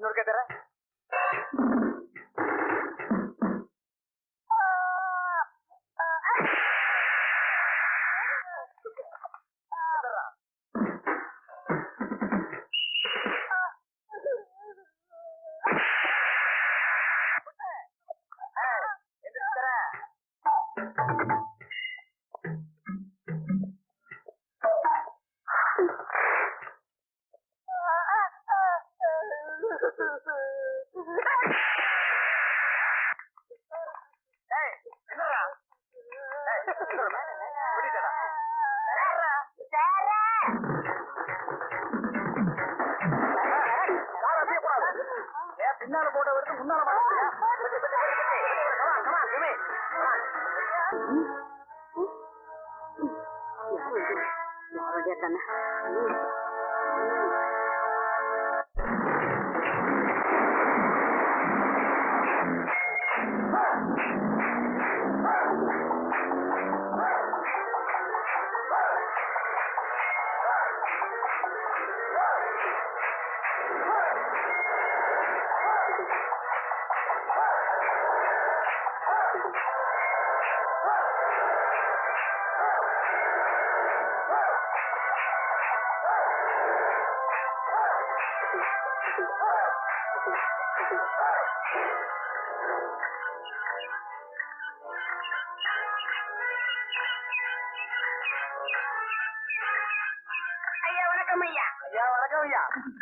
இன்னொரு கேட்டுற Thank you. பின்னால போட்ட விட்டு முன்னால யாருடைய தானே job.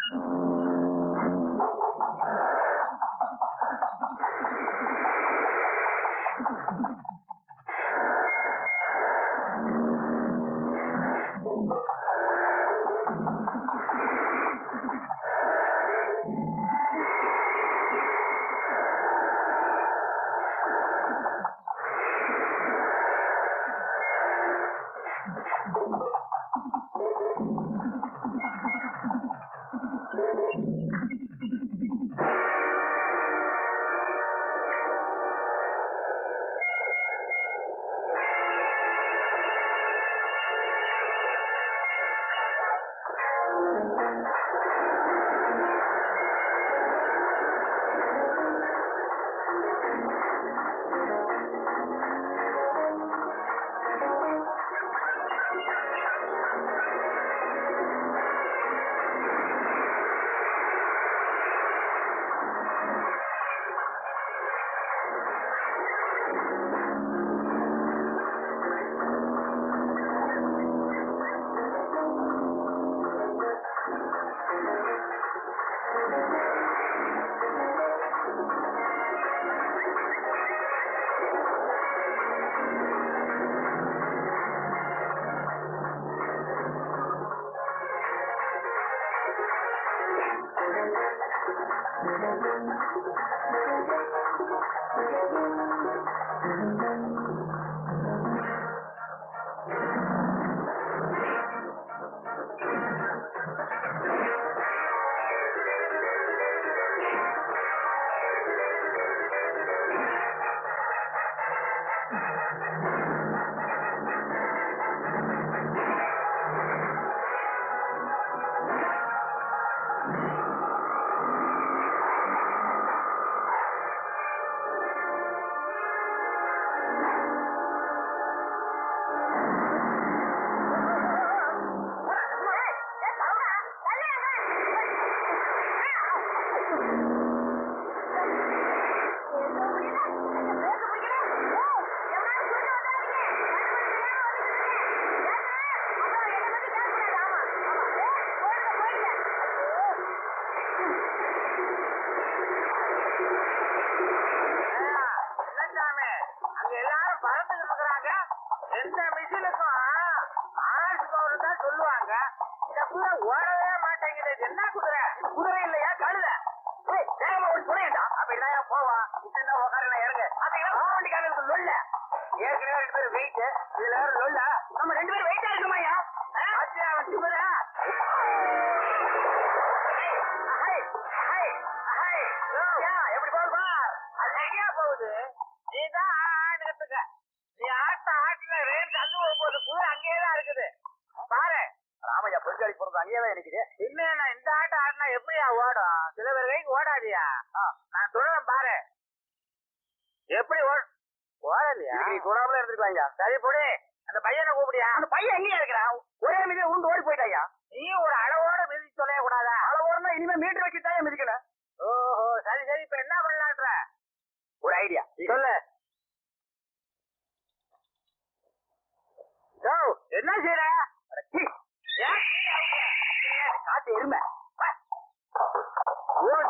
அப்படிதான் போவா என்ன உட்கார இறங்க. அப்படின்னா வண்டிக்காரனுக்கு லொல்ல ஏற்கனவே ரெண்டு பேரும் வெயிட் இதுல வேற லொல்ல நம்ம ரெண்டு பேரும் வெயிட்டா இருக்குமாயா அவன். யா, எப்படி போகுது எங்கேயா போகுது? நீ தான் ஆடுறதுக்க நீ ஆட்ட ஆட்டுல ரேன் தந்து போகுது குதிரை அங்கேயே தான் இருக்குது. பாரு. ராமையா பொறுக்காளி போறது அங்கேயே தான் நினைக்குது என்ன இந்த ஆட்டம் ஆடினா எப்படியா ஓடும்? சில பேர் கைக்கு ஓடாதியா சொல்றேன் பாரு. எப்படி ஓடலையா? நீ கூடாமல இருந்திருக்கலாம் ஐயா. சரி பொடி. அந்த பையனை கூப்பிடியா? அந்த பையன் எங்கேயா இருக்கிறான் ஒரே மீதியில உண்டு ஓடி போயிட்டாயா? நீ ஒரு அளவோட மிதிச்சு சொல்ல கூடாதா? அளவோடனா இனிமே மீட்டர் வச்சுட்டாயா மிதிக்கணும் ஓஹோ சரி சரி. இப்ப என்ன பண்ணலான்ற? ஒரு ஐடியா. சொல்லு. என்ன செய்யற? காத்து எருமை.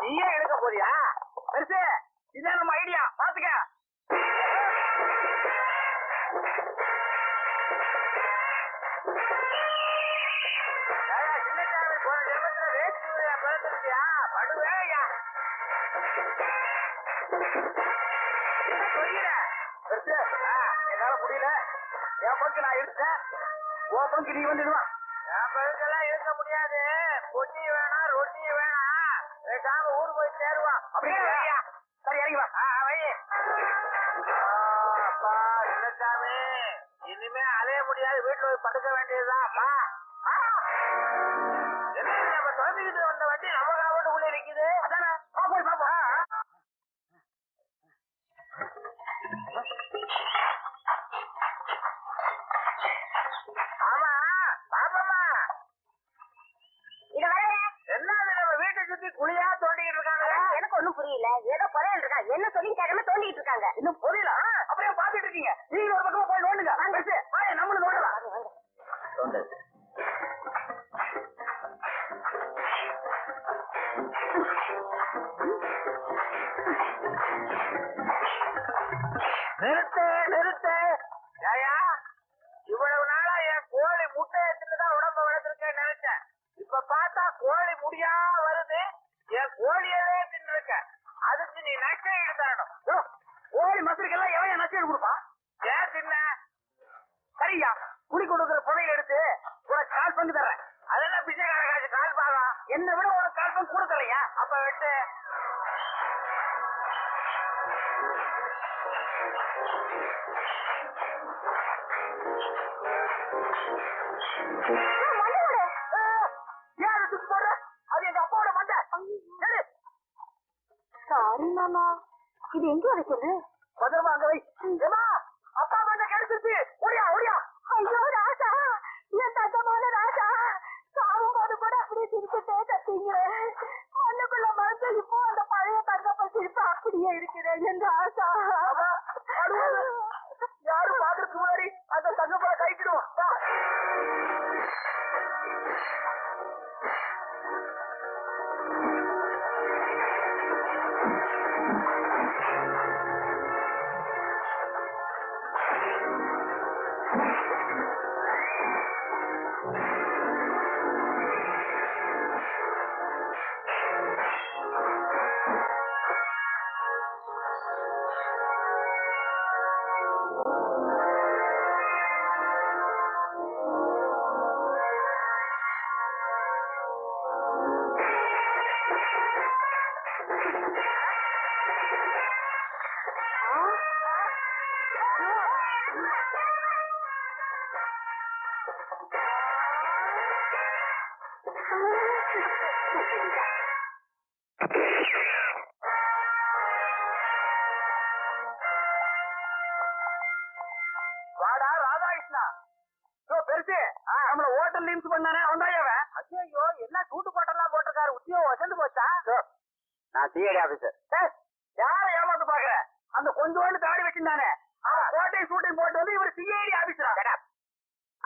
நீயே எடுக்க போறியா? இதான் நம்ம ஐடியா பாத்துக்க என்னால முடியல. என் பங்கு நான் எடுத்தேன் உன் பங்கு நீ வந்துடுவான் என் பழுக்கெல்லாம் இருக்க முடியாது. பொட்டி வேணாம் ரொட்டி வேணாம். பேசாம ஊர் போய் சேருவான் அப்படியே. சரி இறங்கி வா. அப்பா சின்னசாமி இனிமே அலைய முடியாது. வீட்டுல போய் படுக்க வேண்டியதுதான் அப்பா முடியா வருது. என் கோழியவே தின்னுருக்க. அதுக்கு நீ தரணும் யோ, கோழி மசருக்கெல்லாம் எவன் நச்சு கொடுப்பா ஏன் தின்ன சரியா. குடி கொடுக்குற புதையில எடுத்து உனக்கு கால் பங்கு தர்றேன் அதெல்லாம் பிச்சைக்கார காசு கால் பாகம் என்னை விட உனக்கு கால் பங்கு கூட தரையா அப்ப வெட்டு. ஏன் எங்க வைக்கிறது வாடா ராதாகிருஷ்ணா. யோ பெருசு. நம்மள ஹோட்டல் லிம்ஸ் பண்ணானே அவன்தாயவன். ஐயோ என்ன சூட்டு போட்டெல்லாம் போட்டிருக்காரு. உத்தியோகம் வசந்து போச்சா? நான் சிஐடி ஆபீசர் யார ஏமாத்து பாக்குற அந்த கொஞ்சோண்டு தாடி வச்சிருந்தானே. கோட்டை சூட்டையும் போட்டு வந்து இவர் சிஐடி ஆபீசரா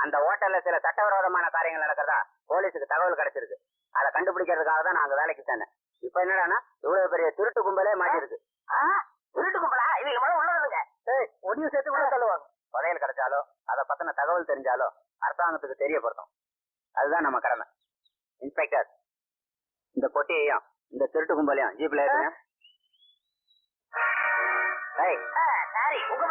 அந்த ஹோட்டல்ல சில சட்டவிரோதமான காரியங்கள் நடக்கிறதா போலீஸுக்கு தகவல் கிடைச்சிருக்கு. அதை கண்டுபிடிக்கிறதுக்காக தான் நாங்க வேலைக்கு சேர்ந்தேன் இப்ப என்னடான்னா இவ்வளவு பெரிய திருட்டு கும்பலே மாட்டிருக்கு. திருட்டு கும்பலா? இது இவ்வளவு உள்ளதுங்க. ஒடியும் சேர்த்து கூட சொல்லுவாங்க. புதையல் கிடைச்சாலோ அதை பத்தின தகவல் தெரிஞ்சாலோ அரசாங்கத்துக்கு தெரியப்படுத்தும். அதுதான் நம்ம கடமை. இன்ஸ்பெக்டர் இந்த பொட்டியையும் இந்த திருட்டு கும்பலையும் ஜீப்ல ஏத்துங்க. சாரி உங்க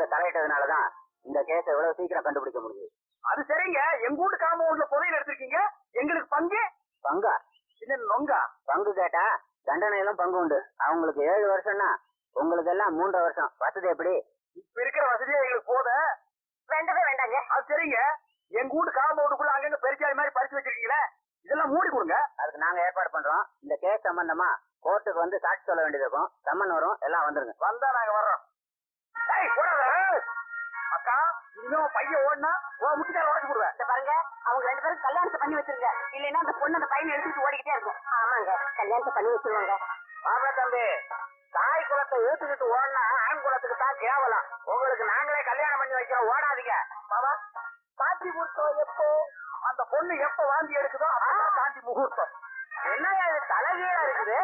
இதுல தலையிட்டதுனாலதான் இந்த கேஸை இவ்வளவு சீக்கிரம் கண்டுபிடிக்க முடியுது. அது சரிங்க. எங்க வீட்டு காம்பவுண்ட்ல புதையல் எடுத்திருக்கீங்க? எங்களுக்கு பங்கு? பங்கா? இது நொங்கா? பங்கு கேட்டா தண்டனையிலும் பங்கு உண்டு. அவங்களுக்கு ஏழு வருஷம்னா உங்களுக்கு எல்லாம் மூன்றரை வருஷம். வசதி எப்படி? இப்ப இருக்கிற வசதியே எங்களுக்கு போத. வேண்டவே வேண்டாங்க. அது சரிங்க. எங்க வீட்டு காம்பவுண்டுக்குள்ள அங்கங்க பெருச்சாய் மாதிரி பறிச்சு வச்சிருக்கீங்களே இதெல்லாம் மூடி கொடுங்க. அதுக்கு நாங்க ஏற்பாடு பண்றோம். இந்த கேஸ் சம்பந்தமா கோர்ட்டுக்கு வந்து சாட்சி சொல்ல வேண்டியது இருக்கும். சம்மன் வரும். எல்லாம் வந்துருங்க. வந்தா நாங்க வர்றோம். அக்கா இனிமே பையன் ஓடினா உன் முட்டிக்கார உடச்சு போடுவேன். பாருங்க அவங்க ரெண்டு பேரும் கல்யாணத்தை பண்ணி வச்சிருங்க. இல்லைன்னா அந்த பொண்ணு அந்த பையனை எடுத்துட்டு ஓடிக்கிட்டே இருக்கும். ஆமாங்க கல்யாணத்தை பண்ணி வச்சிருவாங்க. மாப்பிள தம்பி தாய் குலத்தை ஏத்துக்கிட்டு ஓடினா ஆண் குலத்துக்கு தான் கேவலம். உங்களுக்கு நாங்களே கல்யாணம் பண்ணி வைக்கிறோம் ஓடாதீங்க. மாமா சாந்தி முகூர்த்தம் எப்போ? அந்த பொண்ணு எப்ப வாந்தி எடுக்குதோ அப்பதான் சாந்தி முகூர்த்தம். என்ன தலைகீழ இருக்குது?